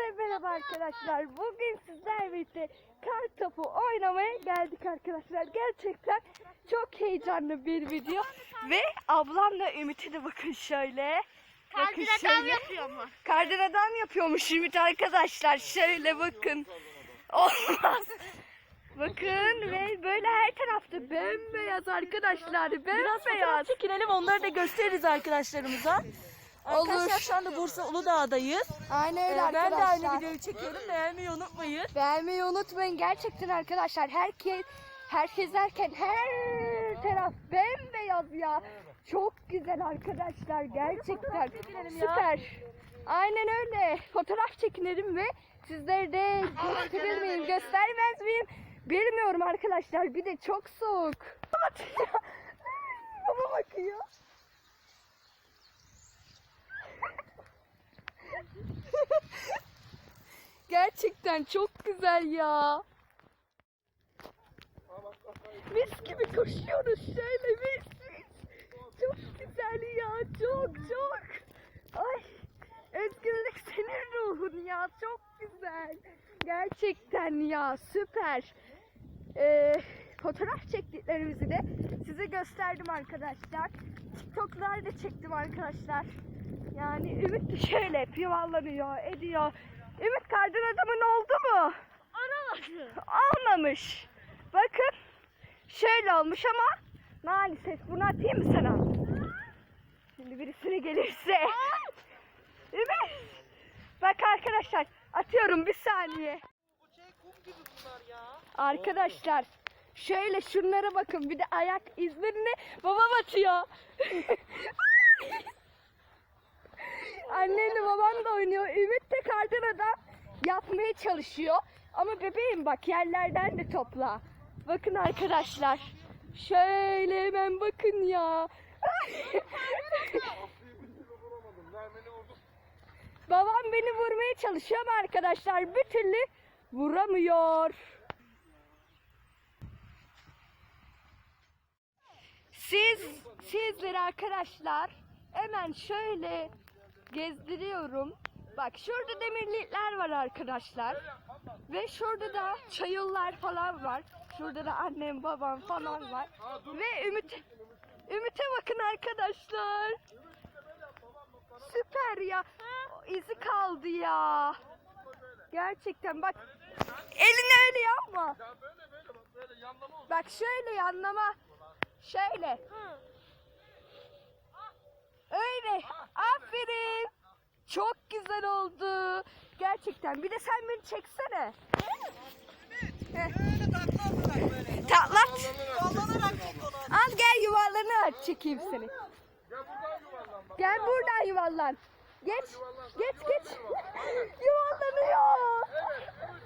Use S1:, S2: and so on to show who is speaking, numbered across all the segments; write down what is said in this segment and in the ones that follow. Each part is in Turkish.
S1: Hepinize merhaba arkadaşlar. Bugün sizlerle birlikte kar topu oynamaya geldik arkadaşlar. Gerçekten çok heyecanlı bir video. Ve ablamla Ümit'e de bakın şöyle. Bakın
S2: Kaldırı adam yapıyor mu?
S1: Kardan adam yapıyormuş Ümit arkadaşlar. Şöyle bakın. Olmaz. Bakın ve böyle her tarafta bembeyaz arkadaşlar.
S3: Biraz
S1: Bembeyaz.
S3: fotoğraf çekinelim onları da gösteririz arkadaşlarımıza. Arkadaşlar şu anda Bursa Uludağ'dayız.
S1: Aynen öyle
S3: Ee, ben de
S1: arkadaşlar.
S3: aynı videoyu çekiyorum. Beğenmeyi unutmayın.
S1: Beğenmeyi unutmayın gerçekten arkadaşlar. Herkes herkes derken her taraf bembeyaz ya. Çok güzel arkadaşlar gerçekten. Süper. Aynen öyle. Fotoğraf çekinelim ve sizlere de gösterir miyim, göstermez miyim? Bilmiyorum arkadaşlar. Bir de çok soğuk. Baba bakıyor. Gerçekten çok güzel ya. Mis gibi koşuyoruz şöyle mis. Çok güzel ya çok çok. Ay özgürlük senin ruhun ya çok güzel. Gerçekten ya süper. Ee, fotoğraf çektiklerimizi de size gösterdim arkadaşlar. TikTok'lar da çektim arkadaşlar. Yani Ümit de şöyle hep yuvarlanıyor, ediyor. Ümit kardan adamın oldu mu?
S2: Aramadı.
S1: Olmamış. Bakın şöyle olmuş ama maalesef bunu atayım mı sana? Şimdi birisine gelirse. Ümit. Bak arkadaşlar atıyorum bir saniye. Arkadaşlar şöyle şunlara bakın bir de ayak izlerini babam atıyor. Annemle babam da oynuyor. Ümit de kardan yapmaya çalışıyor. Ama bebeğim bak yerlerden de topla. Bakın arkadaşlar. Şöyle hemen bakın ya. Babam beni vurmaya çalışıyor ama arkadaşlar bir türlü vuramıyor. Siz, sizleri arkadaşlar hemen şöyle gezdiriyorum. Bak şurada demirlikler var arkadaşlar. Ve şurada da çayıllar falan var. Şurada da annem babam falan var. Ve Ümit Ümit'e bakın arkadaşlar. Süper ya. İzi kaldı ya. Gerçekten bak. Elini öyle yapma. Bak şöyle yanlama. Şöyle. Öyle. Aferin. Çok güzel oldu. Gerçekten. Bir de sen beni çeksene. Heh. Tatlat. Al gel yuvarlanarak çekeyim seni. Gel buradan yuvarlan. Geç. Geç geç. Yuvarlanıyor.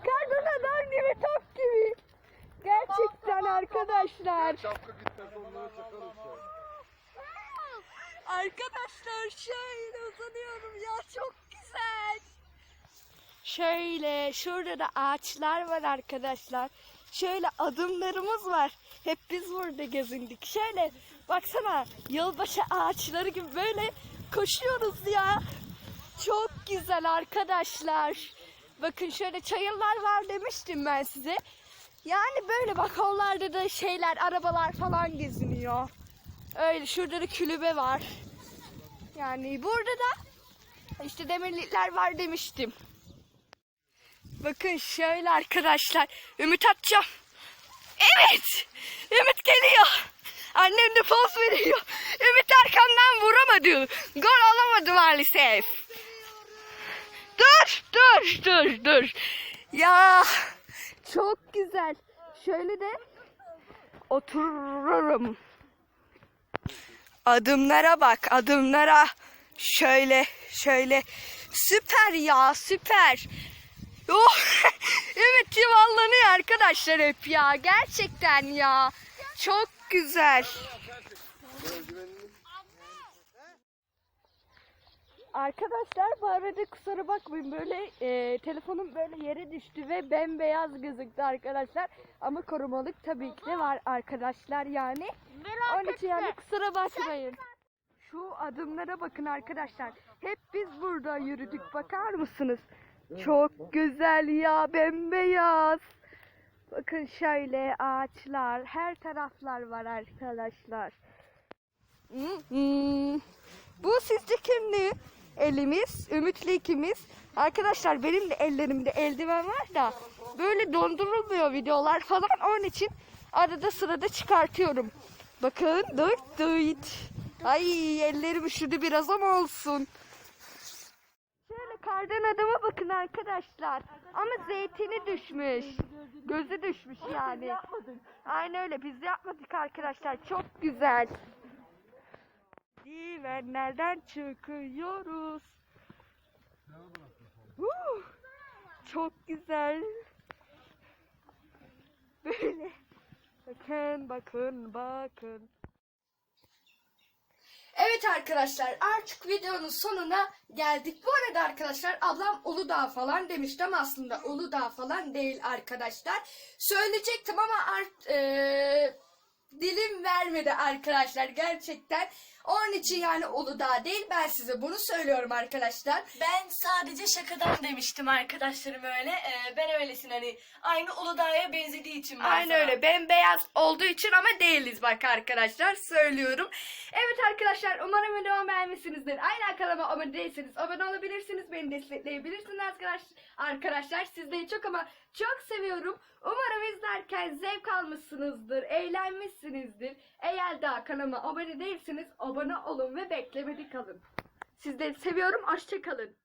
S1: Kardan adam gibi top gibi. Gerçekten arkadaşlar. Arkadaşlar şöyle uzanıyorum ya çok güzel. Şöyle şurada da ağaçlar var arkadaşlar. Şöyle adımlarımız var. Hep biz burada gezindik. Şöyle baksana yılbaşı ağaçları gibi böyle koşuyoruz ya. Çok güzel arkadaşlar. Bakın şöyle çayırlar var demiştim ben size. Yani böyle bak onlarda da şeyler arabalar falan geziniyor. Öyle şurada da külübe var. Yani burada da işte demirlikler var demiştim. Bakın şöyle arkadaşlar. Ümit atacağım. Evet. Ümit geliyor. Annem de poz veriyor. Ümit arkamdan vuramadı. Gol alamadı maalesef. Dur, dur, dur, dur. Ya çok güzel. Şöyle de otururum. Adımlara bak, adımlara. Şöyle, şöyle. Süper ya, süper. Oh, Ümit yuvarlanıyor arkadaşlar hep ya. Gerçekten ya. Çok güzel. Arkadaşlar bu arada kusura bakmayın böyle e, telefonum böyle yere düştü ve bembeyaz gözüktü arkadaşlar. Ama korumalık tabii ki de var arkadaşlar yani. Onun için yani kusura bakmayın. Şu adımlara bakın arkadaşlar. Hep biz burada yürüdük bakar mısınız? Çok güzel ya bembeyaz. Bakın şöyle ağaçlar, her taraflar var arkadaşlar. Bu sizce kimli? Elimiz, Ümit'le ikimiz. Arkadaşlar benim de ellerimde eldiven var da böyle dondurulmuyor videolar falan. Onun için arada sırada çıkartıyorum. Bakın dıt dıt. Ay ellerim üşüdü biraz ama olsun. Şöyle kardan adama bakın arkadaşlar. Ama zeytini düşmüş. Gözü düşmüş yani. Aynen öyle biz yapmadık arkadaşlar. Çok güzel. Divenlerden çıkıyoruz. Huh, çok güzel. Böyle. Bakın bakın bakın. Evet arkadaşlar artık videonun sonuna geldik. Bu arada arkadaşlar ablam Uludağ falan demişti ama aslında Uludağ falan değil arkadaşlar. Söyleyecektim ama art, dilim vermedi arkadaşlar gerçekten. Onun için yani Uludağ değil ben size bunu söylüyorum arkadaşlar.
S3: Ben sadece şakadan demiştim arkadaşlarım öyle. Ee, ben öylesin hani aynı Uludağ'a benzediği için. ben
S1: Aynen
S3: sana.
S1: öyle. Bembeyaz olduğu için ama değiliz bak arkadaşlar. Söylüyorum. Evet arkadaşlar umarım videomu beğenmişsinizdir. Aynı kanalıma abone değilseniz abone olabilirsiniz. Beni destekleyebilirsiniz arkadaş, arkadaşlar. Sizleri çok ama çok seviyorum. Umarım izlerken zevk almışsınızdır. Eğlenmişsinizdir. Eğer daha kanalıma abone değilseniz abone olun ve beklemede kalın. Sizleri seviyorum. Hoşçakalın.